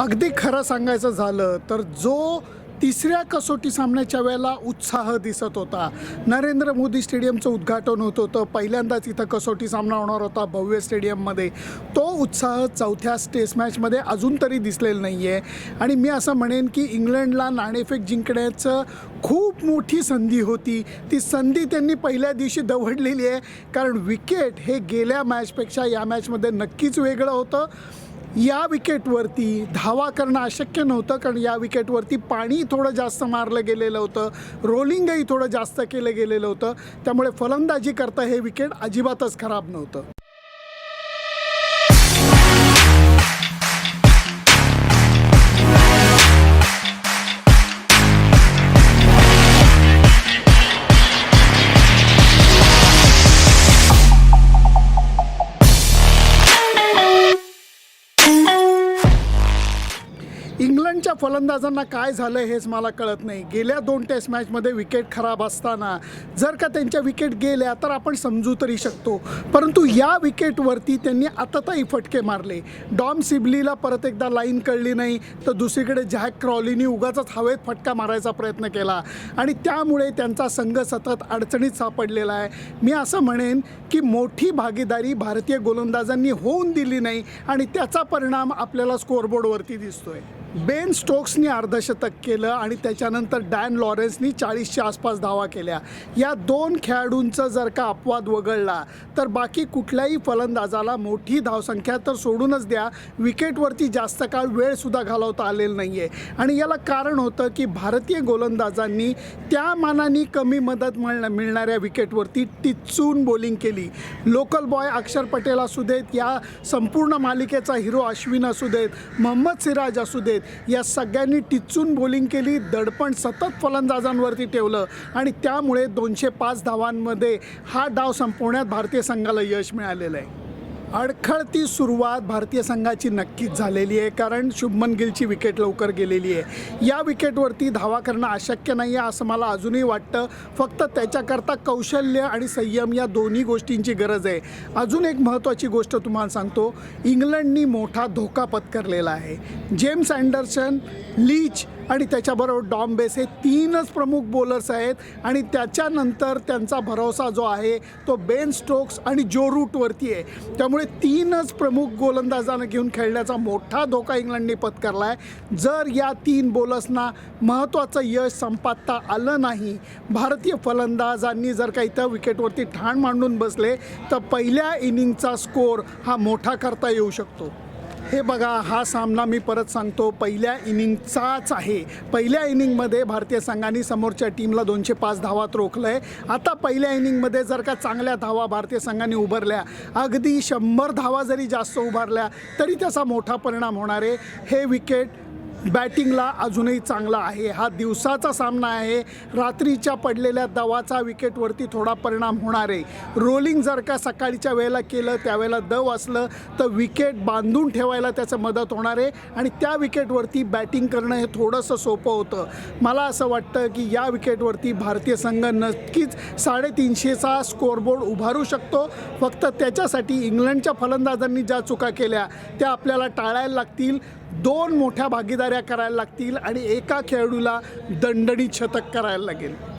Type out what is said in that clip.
अगदी खरं सांगायचं झालं तर जो तिसऱ्या कसोटी सामन्याच्या वेळेला उत्साह दिसत होता. नरेंद्र मोदी स्टेडियमचं उद्घाटन होत होतं. पहिल्यांदाच इथं कसोटी सामना होणार होता भव्य स्टेडियममध्ये. तो उत्साह चौथ्या टेस्ट मॅचमध्ये अजून तरी दिसलेला नाही आहे आणि मी असं म्हणेन की इंग्लंडला नाणेफेक जिंकण्याचं खूप मोठी संधी होती. ती संधी त्यांनी पहिल्या दिवशी दवडलेली आहे. कारण विकेट हे गेल्या मॅचपेक्षा या मॅचमध्ये नक्कीच वेगळं होतं. या विकेटवरती धावा करणं अशक्य नव्हतं कारण या विकेटवरती पाणी थोडं जास्त मारलं गेलेलं होतं रोलिंगही थोडं जास्त केलं गेलेलं होतं. त्यामुळे फलंदाजी करता हे विकेट अजिबातच खराब नव्हतं. इंग्लंडच्या फलंदाजांना काय झालं हेच मला कळत नाही. गेल्या दोन टेस्ट मॅचमध्ये विकेट खराब असताना जर का त्यांच्या विकेट गेल्या तर आपण समजू तरी शकतो. परंतु या विकेटवरती त्यांनी आताताही फटके मारले. डॉम सिबलीला परत एकदा लाईन कळली नाही तर दुसरीकडे जॅक क्रॉलीनी उगाच हवेत फटका मारायचा प्रयत्न केला. आणि त्यामुळे त्यांचा संघ सतत अडचणीत सापडलेला आहे. मी असं म्हणेन की मोठी भागीदारी भारतीय गोलंदाजांनी होऊन दिली नाही आणि त्याचा परिणाम आपल्याला स्कोअरबोर्डवरती दिसतोय. बेन स्टोक्सनी अर्धशतक केलं आणि त्याच्यानंतर डॅन लॉरेन्सनी चाळीसच्या आसपास धावा केल्या. या दोन खेळाडूंचं जर का अपवाद वगळला तर बाकी कुठल्याही फलंदाजाला मोठी धावसंख्या तर सोडूनच द्या. विकेटवरती जास्त काळ वेळसुद्धा घालवता आलेला नाही आहे आणि याला कारण होतं की भारतीय गोलंदाजांनी त्या मानाने कमी मदत मिळण्या मिळणाऱ्या विकेटवरती टिचून बॉलिंग केली. लोकल बॉय अक्षर पटेल असू देत या संपूर्ण मालिकेचा हिरो अश्विन असू देत मोहम्मद सिराज असू देत या सगळ्यांनी टिचून बॉलिंग केली दडपण सतत फलंदाजांवरती ठेवलं आणि त्यामुळे दोनशे पाच धावांमध्ये हा डाव संपवण्यात भारतीय संघाला यश मिळालेलं आहे. अडखळती सुरुवात भारतीय संघाची नक्कीच झालेली आहे कारण शुभमन गिलची विकेट लवकर गेलेली आहे. या विकेटवरती धावा करणं अशक्य नाही आहे असं मला अजूनही वाटतं. फक्त त्याच्याकरता कौशल्य आणि संयम या दोन्ही गोष्टींची गरज आहे. अजून एक महत्त्वाची गोष्ट तुम्हाला सांगतो इंग्लंडनी मोठा धोका पत्करलेला आहे. जेम्स अँडरसन लीच आणि त्याच्याबरोबर डॉम बेस हे तीनच प्रमुख बॉलर्स आहेत. आणि त्याच्यानंतर त्यांचा भरोसा जो आहे तो बेन स्टोक्स आणि जो रूटवरती आहे. त्यामुळे तीनच प्रमुख गोलंदाजांना घेऊन खेळण्याचा मोठा धोका इंग्लंडने पत्करला आहे जर या तीन बॉलर्सना महत्त्वाचं यश संपादता आलं नाही भारतीय फलंदाजांनी जर का इथं विकेटवरती ठाण मांडून बसले तर पहिल्या इनिंगचा स्कोअर हा मोठा करता येऊ शकतो. हे बघा हा सामना मी परत सांगतो. पहिल्या इनिंगचाच आहे. पहिल्या इनिंगमध्ये भारतीय संघाने समोरच्या टीमला दोनशे पाच धावात रोखलं आहे आता पहिल्या इनिंगमध्ये जर का चांगल्या धावा भारतीय संघाने उभारल्या अगदी शंभर धावा जरी जास्त उभारल्या तरी त्याचा मोठा परिणाम होणार आहे. हे विकेट बॅटिंगला अजूनही चांगला आहे. हा दिवसाचा सामना आहे. रात्रीच्या पडलेल्या दवाचा विकेटवरती थोडा परिणाम होणार आहे. रोलिंग जर का सकाळीच्या वेळेला केलं त्यावेळेला दव असलं तर विकेट बांधून ठेवायला त्याचं मदत होणार आहे आणि त्या विकेटवरती बॅटिंग करणं हे थोडंसं सोपं होतं. मला असं वाटतं की या विकेटवरती भारतीय संघ नक्कीच साडेतीनशेचा स्कोअरबोर्ड उभारू शकतो. फक्त त्याच्यासाठी इंग्लंडच्या फलंदाजांनी ज्या चुका केल्या त्या आपल्याला टाळायला लागतील. दोन मोठ्या भागीदाऱ्या करायला लागतील आणि एका खेळाडूला दणदणीत शतक करायला लागेल.